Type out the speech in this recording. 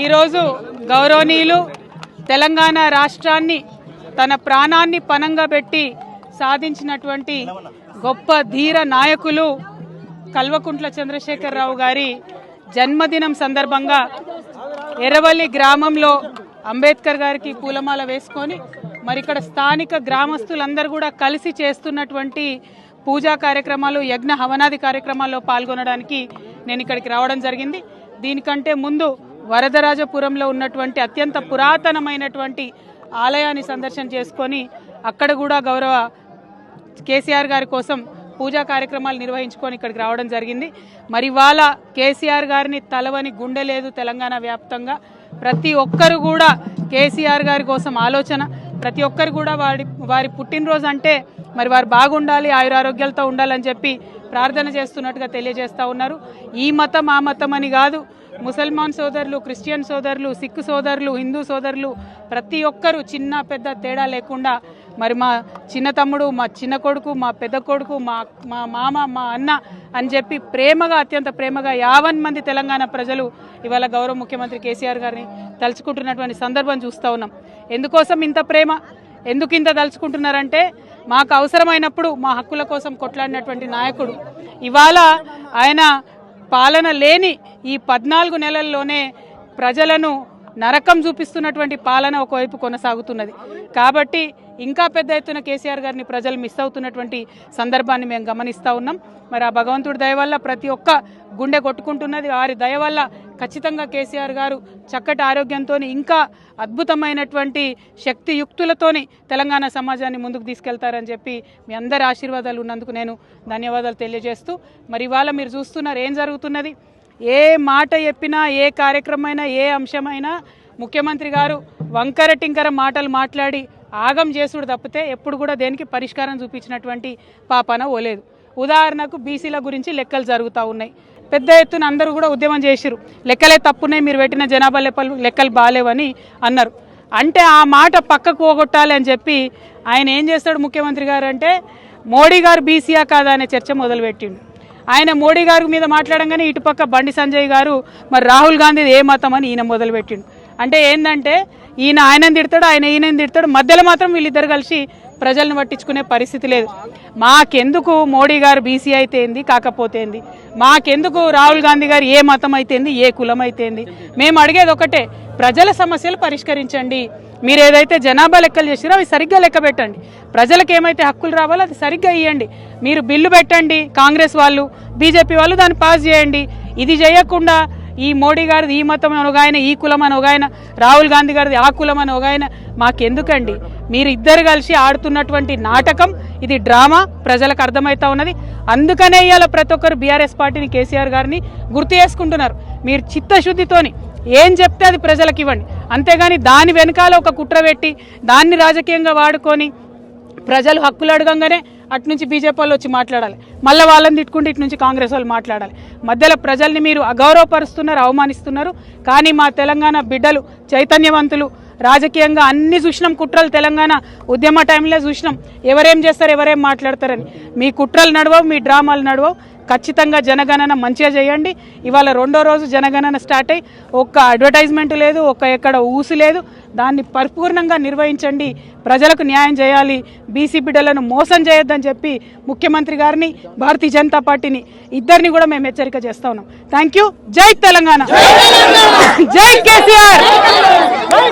ఈరోజు గౌరవనీయులు తెలంగాణ రాష్ట్రాన్ని తన ప్రాణాన్ని పనంగా పెట్టి సాధించినటువంటి గొప్ప ధీర నాయకులు కల్వకుంట్ల చంద్రశేఖరరావు గారి జన్మదినం సందర్భంగా ఎర్రవల్లి గ్రామంలో అంబేద్కర్ గారికి పూలమాల వేసుకొని మరి ఇక్కడ స్థానిక గ్రామస్తులందరూ కూడా కలిసి చేస్తున్నటువంటి పూజా కార్యక్రమాలు యజ్ఞ హవనాది కార్యక్రమాల్లో పాల్గొనడానికి నేను ఇక్కడికి రావడం జరిగింది. దీనికంటే ముందు వరదరాజపురంలో ఉన్నటువంటి అత్యంత పురాతనమైనటువంటి ఆలయాన్ని సందర్శన చేసుకొని అక్కడ కూడా గౌరవ కేసీఆర్ గారి కోసం పూజా కార్యక్రమాలు నిర్వహించుకొని ఇక్కడికి రావడం జరిగింది. మరి ఇవాళ కేసీఆర్ గారిని తలవని గుండె లేదు తెలంగాణ వ్యాప్తంగా. ప్రతి ఒక్కరు కూడా కేసీఆర్ గారి కోసం ఆలోచన. ప్రతి ఒక్కరు కూడా వారి వారి పుట్టినరోజు అంటే మరి వారు బాగుండాలి ఆయురారోగ్యాలతో ఉండాలని చెప్పి ప్రార్థన చేస్తున్నట్టుగా తెలియజేస్తూ ఉన్నారు. ఈ మతం ఆ మతం అని కాదు. ముసల్మాన్ సోదరులు క్రిస్టియన్ సోదరులు సిక్ సోదరులు హిందూ సోదరులు ప్రతి ఒక్కరు చిన్న పెద్ద తేడా లేకుండా మరి మా చిన్న తమ్ముడు మా చిన్న కొడుకు మా పెద్ద కొడుకు మా మా మామ మా అన్న అని చెప్పి ప్రేమగా అత్యంత ప్రేమగా యావన్ మంది తెలంగాణ ప్రజలు ఇవాళ గౌరవ ముఖ్యమంత్రి కేసీఆర్ గారిని తలుచుకుంటున్నటువంటి సందర్భం చూస్తూ ఉన్నాం. ఎందుకోసం ఇంత ప్రేమ? ఎందుకు ఇంత తలుచుకుంటున్నారంటే మాకు అవసరమైనప్పుడు మా హక్కుల కోసం కొట్లాడినటువంటి నాయకుడు. ఇవాళ ఆయన పాలన లేని ఈ పద్నాలుగు నెలల్లోనే ప్రజలను నరకం చూపిస్తున్నటువంటి పాలన ఒకవైపు కొనసాగుతున్నది. కాబట్టి ఇంకా పెద్ద ఎత్తున కేసీఆర్ గారిని ప్రజలు మిస్ అవుతున్నటువంటి సందర్భాన్ని మేము గమనిస్తూ ఉన్నాం. మరి ఆ భగవంతుడి దయ వల్ల ప్రతి ఒక్క గుండె కొట్టుకుంటున్నది. వారి దయ వల్ల ఖచ్చితంగా కేసీఆర్ గారు చక్కటి ఆరోగ్యంతో ఇంకా అద్భుతమైనటువంటి శక్తియుక్తులతోని తెలంగాణ సమాజాన్ని ముందుకు తీసుకెళ్తారని చెప్పి మీ అందరి ఆశీర్వాదాలు ఉన్నందుకు నేను ధన్యవాదాలు తెలియజేస్తూ మరి ఇవాళ మీరు చూస్తున్నారు ఏం జరుగుతున్నది? ఏ మాట చెప్పినా ఏ కార్యక్రమమైనా ఏ అంశమైనా ముఖ్యమంత్రి గారు వంకర టింకర మాటలు మాట్లాడి ఆగం చేసుడు తప్పితే ఎప్పుడు కూడా దేనికి పరిష్కారం చూపించినటువంటి పాపన ఓలేదు. ఉదాహరణకు బీసీల గురించి లెక్కలు జరుగుతూ ఉన్నాయి. పెద్ద ఎత్తున అందరూ కూడా ఉద్యమం చేసిరు లెక్కలే తప్పున్నాయి మీరు పెట్టిన జనాభా లెక్కలు లెక్కలు బాగాలేవని అన్నారు. అంటే ఆ మాట పక్కకు పోగొట్టాలి అని చెప్పి ఆయన ఏం చేస్తాడు ముఖ్యమంత్రి గారు అంటే మోడీ గారు బీసీయా కాదా అనే చర్చ మొదలుపెట్టిండు. ఆయన మోడీ గారి మీద మాట్లాడంగానే ఇటుపక్క బండి సంజయ్ గారు మరి రాహుల్ గాంధీ ఏ మతం అని ఈయన మొదలుపెట్టిండు. అంటే ఏంటంటే ఈయన ఆయనని తిడతాడు ఆయన ఈయనని తిడతాడు మధ్యలో మాత్రం వీళ్ళిద్దరు కలిసి ప్రజలను పట్టించుకునే పరిస్థితి లేదు. మాకెందుకు మోడీ గారు బీసీ అయితే ఏంది కాకపోతే ఏంది మాకెందుకు రాహుల్ గాంధీ గారు ఏ మతం అయితేంది ఏ కులం అయితే మేము అడిగేది ఒకటే ప్రజల సమస్యలు పరిష్కరించండి. మీరు ఏదైతే జనాభా లెక్కలు చేసిరో అవి సరిగ్గా లెక్క పెట్టండి. ప్రజలకు ఏమైతే హక్కులు రావాలో అది సరిగ్గా ఇవ్వండి మీరు బిల్లు పెట్టండి కాంగ్రెస్ వాళ్ళు బీజేపీ వాళ్ళు దాన్ని పాస్ చేయండి. ఇది చేయకుండా ఈ మోడీ గారిది ఈ మతం అని ఒక ఆయన ఈ కులం అని ఒక ఆయన రాహుల్ గాంధీ గారిది ఆ కులం అని ఒక ఆయన మాకెందుకండి? మీరు ఇద్దరు కలిసి ఆడుతున్నటువంటి నాటకం ఇది డ్రామా ప్రజలకు అర్థమవుతా ఉన్నది. అందుకనే ఇవాళ ప్రతి ఒక్కరు బీఆర్ఎస్ పార్టీని కేసీఆర్ గారిని గుర్తు చేసుకుంటున్నారు. మీరు చిత్తశుద్ధితోని ఏం చెప్తే అది ప్రజలకు ఇవ్వండి. అంతేగాని దాని వెనకాల ఒక కుట్ర పెట్టి దాన్ని రాజకీయంగా వాడుకొని ప్రజలు హక్కులు అడగంగానే అటు నుంచి బీజేపీ వాళ్ళు వచ్చి మాట్లాడాలి. మళ్ళీ వాళ్ళని తిట్టుకుంటే ఇటు నుంచి కాంగ్రెస్ వాళ్ళు మాట్లాడాలి. మధ్యలో ప్రజల్ని మీరు అగౌరవపరుస్తున్నారు అవమానిస్తున్నారు. కానీ మా తెలంగాణ బిడ్డలు చైతన్యవంతులు రాజకీయంగా అన్ని చూసినాం కుట్రలు తెలంగాణ ఉద్యమ టైంలో చూసినాం. ఎవరేం చేస్తారు ఎవరేం మాట్లాడతారని. మీ కుట్రలు నడవవు మీ డ్రామాలు నడవవు. ఖచ్చితంగా జనగణన మంచిగా చేయండి. ఇవాళ రెండో రోజు జనగణన స్టార్ట్ అయ్యి ఒక్క అడ్వర్టైజ్మెంట్ లేదు ఒక్క ఎక్కడ ఊసి లేదు. దాన్ని పరిపూర్ణంగా నిర్వహించండి. ప్రజలకు న్యాయం చేయాలి. బీసీ బిడ్డలను మోసం చేయొద్దని చెప్పి ముఖ్యమంత్రి గారిని భారతీయ జనతా పార్టీని ఇద్దరిని కూడా మేము హెచ్చరిక చేస్తా ఉన్నాం. థ్యాంక్ యూ జై తెలంగాణ. జై కేసీఆర్.